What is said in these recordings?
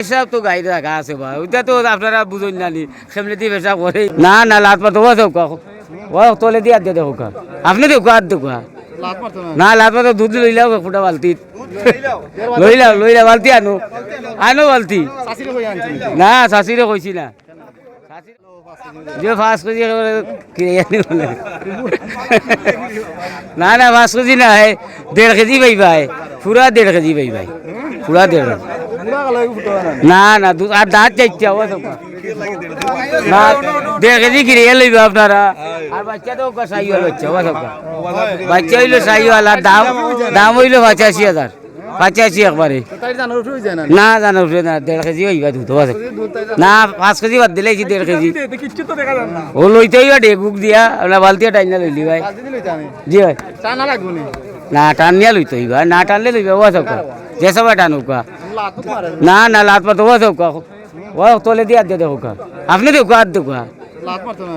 পেশাব তো গাড়ি রাখা আছে বা ওইটা তো আপনারা বুঝুন না নি। সেমনি দিয়ে পেশাব করে। না না লাত পাতো ও দেখ। ও তোলে দিয়ে দিয়ে দেখো আপনি দেখো আর দেখো না লাত পাতো দুধ লইলাও ফুটা বালতি। লইলাও লইলা বালতি আনো। আনো বালতি। না শাশিরে কইছি না। যে ফাঁস কেজি না না পাঁচ কেজি না দেড় কেজি পাই ভাই। পুরা দেড় কেজি পাই ভাই। পুরা দেড় কেজি। না না আর দাঁত চাইছে ও তো। না দেড় কেজি কিনে লইবে আপনারা। আর বাচ্চা তো সাইওয়াল ও বাচ্চা হইল সাইওয়াল আর দাম দাম হইল পঁচাশি হাজার। পঁচাশি একবারে। না জানো উঠে না দেড় কেজি হইবা দুধ আছে না পাঁচ কেজি বাদ দিলে এই দেড় কেজি। ও লইতে হইবা ডেগুক দিয়া। আপনার বালতিয়া টাইনা লইলি ভাই। জি ভাই। না? টানিয়া লইতে হইবা। না টানলে লইবা ও সব যে সবাই টানুকা না না লাত পাতো ও সব ও তোলে দিয়া দে দেখো আপনি দেখো আর দেখো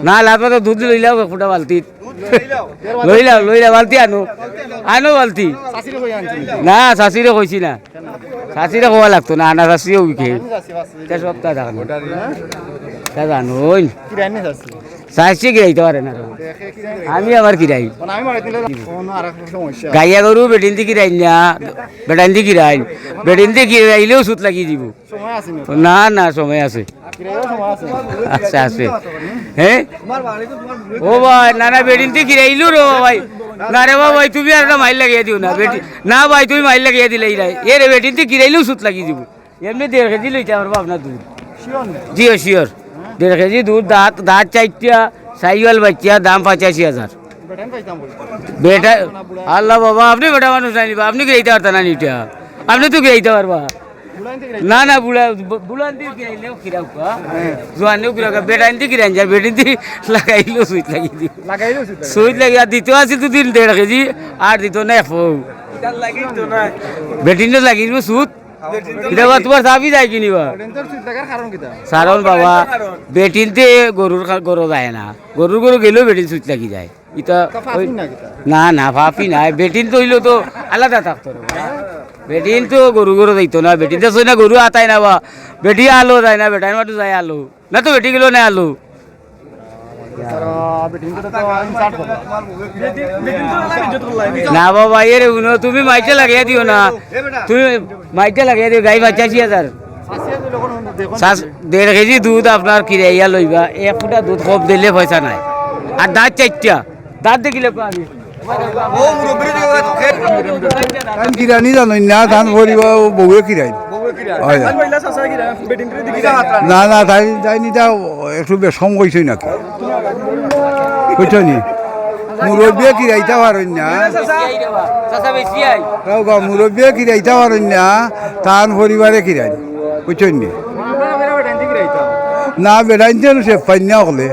না? লাত পাতো দুধ লইলাও ফুটা বালতি। লইলাও লইলা বালতি আনো। আনো বালতি। না শাশিরে কইছি না। শাশিরে কোয়া লাগতো না আনা শাশিও উইকে সপ্তাহ দেখানো তা জানোই গিরাইতে পারে না আমি আবার কিরাই গাইয়া গরু বেটিন্দি কিরাই না বেটান্দি কিরাই বেটিন্দি কিরাইলেও সুত লাগি দিব। না না সময় আছে। আছে আছে। হ্যাঁ ও ভাই না না বেটিন্দি কিরাইলু রে ভাই। না রে ভাই তুমি আর একটা মাইল লাগিয়ে দিও না। বেটি না ভাই তুমি মাইল লাগিয়ে দিলে এ রে বেটিন্দি কিরাইলেও সুত লাগি দিব। এমনি দেড় কেজি লইতে পারব আপনার দুধ জিও শিওর দেড় কেজি দুধ দাঁত দাঁত চারটা সাইওয়াল বাচ্চা দাম পঁচাশি হাজার। বেটা আল্লাহ বাবা আপনি বেটা মানুষ নাই আপনি গিরাইতে পারতেন না নিটা। আপনি তো গিরাইতে পারবা। না না বুড়া বুড়ান দিয়ে গিরাইলেও কিরাও কা জোয়ানেও কিরাও কা বেটান দিয়ে কিরাইন যা বেটিন দিয়ে লাগাইলেও সুইচ লাগি দিও সুইচ লাগি আর দিতেও আছিল তো দিন দেড় কেজি আর দিত না ফৌ বেটিনও লাগি দিব সুত এটা বা তোমার চাবি যায় কিনিবা। সারণ বাবা বেটিনতে গরুর গরু যায় না। গরুর গরু গেলেও বেটিন সুইচ লাগি যায়। ইটা না না ভাপি নাই। বেটিন তো হইল তো আলাদা থাকতো। বেটিন তো গরু গরু যাইতো না। বেটিন তো না গরু আতাই না বা। বেটি আলো যায় না বেটাই মাটু যায় আলো। না তো বেটি গেলো না আলো। না বাবা এর তুমি মাইকে লাগিয়ে দিও না। তুমি মাইকে লাগিয়ে দিও গাই বাচ্চাছি হাজার। দেড় কেজি দুধ আপনার কিরাইয়া লইবা এক ফুটা দুধ কম দিলে পয়সা নাই। আর দাঁত চারটা। দাঁত দেখিলে পাবি কিরানি জানো না ধান ভরিব বউয়ে কিরাই। না না তাই তাই নিটা একটু বেশম কইছই নাকি। কইছ মুরব্বী কিরাইতে পারেন না। মুরব্বিয়ে কিরাইতে পারেন না তান পরিবারে কিরাই। কইছ না বেড়াইতে সে পান্যা হলে।